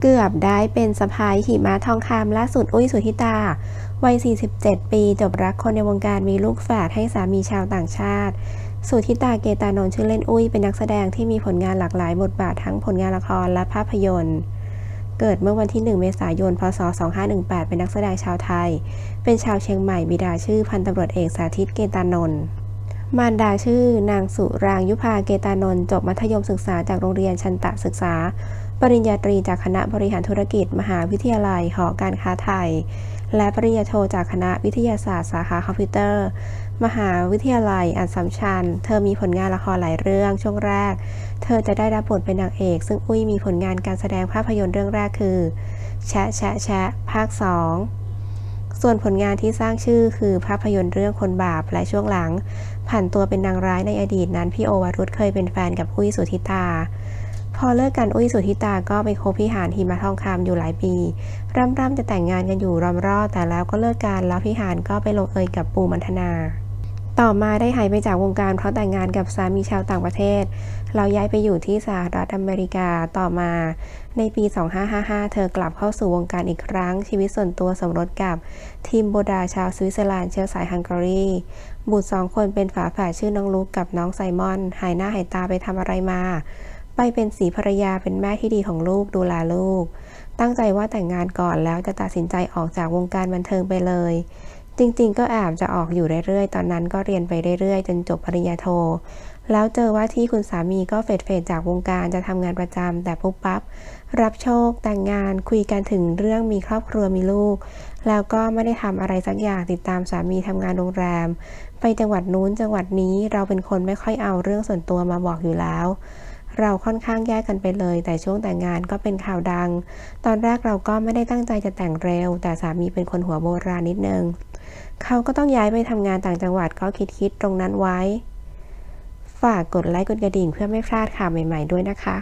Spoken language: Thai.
เกือบได้เป็นสะพายหิมะทองคำล่าสุดอุ้ยสุธิตา วัย 47 ปี จบรักคนในวงการมีลูกแฝดให้สามีชาวต่างชาติ สุธิตาเกตานนท์ชื่อเล่นอุ้ยเป็นนักแสดงที่มีผลงานหลากหลายบทบาททั้งผลงานละครและภาพยนตร์ เกิดเมื่อวันที่ 1 เมษายน พศ 2518 เป็นนักแสดงชาวไทย เป็นชาวเชียงใหม่บิดาชื่อพันตำรวจเอกสาธิตเกตานนท์มารดาชื่อนางสุรางยุพาเกตานนท์จบมัธยมศึกษาจากโรงเรียนชันตะศึกษา ปริญญาตรีจากคณะบริหารธุรกิจ มหาวิทยาลัยหอการค้าไทย และปริญญาโทจากคณะวิทยาศาสตร์สาขาคอมพิวเตอร์ มหาวิทยาลัยอัสสัมชัญ เธอมีผลงานละครหลายเรื่องช่วงแรก เธอจะได้รับบทเป็นนางเอก ซึ่งอุ้ยมีผลงานการแสดงภาพยนตร์เรื่องแรกคือ แชะแชะแชะภาค 2 ส่วนผลงานที่สร้างชื่อคือภาพยนตร์เรื่องคนบาปและช่วงหลัง ผ่านตัวเป็นนางร้ายในอดีตนั้นพี่โอวรุธเคยเป็นแฟนกับอุ้ยสุธิตา พอเลิกกันอุ้ยสุธิตาก็ไปคบพี่หานหิมะทองคำอยู่หลายปีร่ำๆจะแต่งงานกันอยู่รอมรอดแต่แล้วก็เลิกกันแล้วพี่หานก็ไปลงเอยกับปูมันธนา ต่อมาได้หายไปจากวงการเพราะแต่งงานกับสามีชาวต่างประเทศ เราย้ายไปอยู่ที่สหรัฐอเมริกาต่อมา ในปี 2555 เธอกลับเข้าสู่วงการอีกครั้ง ชีวิตส่วนตัวสมรสกับทีมโบดาชาวสวิตเซอร์แลนด์เชื้อสายฮังการีบุตรสองคนเป็นฝาแฝดชื่อน้องลุกกับน้องไซมอน หายหน้าหายตาไปทำอะไรมา ไปเป็นสีภรรยาเป็นแม่ที่ดีของลูกดูแลลูก ตั้งใจว่าแต่งงานก่อนแล้วจะตัดสินใจออกจากวงการบันเทิงไปเลย จริงๆ ก็แอบจะออกอยู่เรื่อยๆ ตอนนั้นก็เรียนไปเรื่อยๆ จนจบปริญญาโท แล้วเจอว่าที่คุณสามีก็เฟดเฟดจากวงการจะทำงานประจำแต่ปุ๊บปั๊บรับโชค แต่งงานคุยกันถึงเรื่องมีครอบครัวมีลูก แล้วก็ไม่ได้ทำอะไรสักอย่างติดตามสามีทำงานโรงแรม ไปจังหวัดนู้นจังหวัดนี้เราเป็นคนไม่ค่อยเอาเรื่องส่วนตัวมาบอกอยู่แล้ว เราค่อนข้างแยกกันไปเลย แต่ช่วงแต่งงานก็เป็นข่าวดัง ตอนแรกเราก็ไม่ได้ตั้งใจจะแต่งเร็ว แต่สามีเป็นคนหัวโบราณนิดนึง เขาก็ต้องย้ายไปทำงานต่างจังหวัดก็คิดๆตรงนั้นไว้ ฝากกดไลค์กดกระดิ่งเพื่อไม่พลาดข่าวใหม่ ๆ ด้วยนะคะ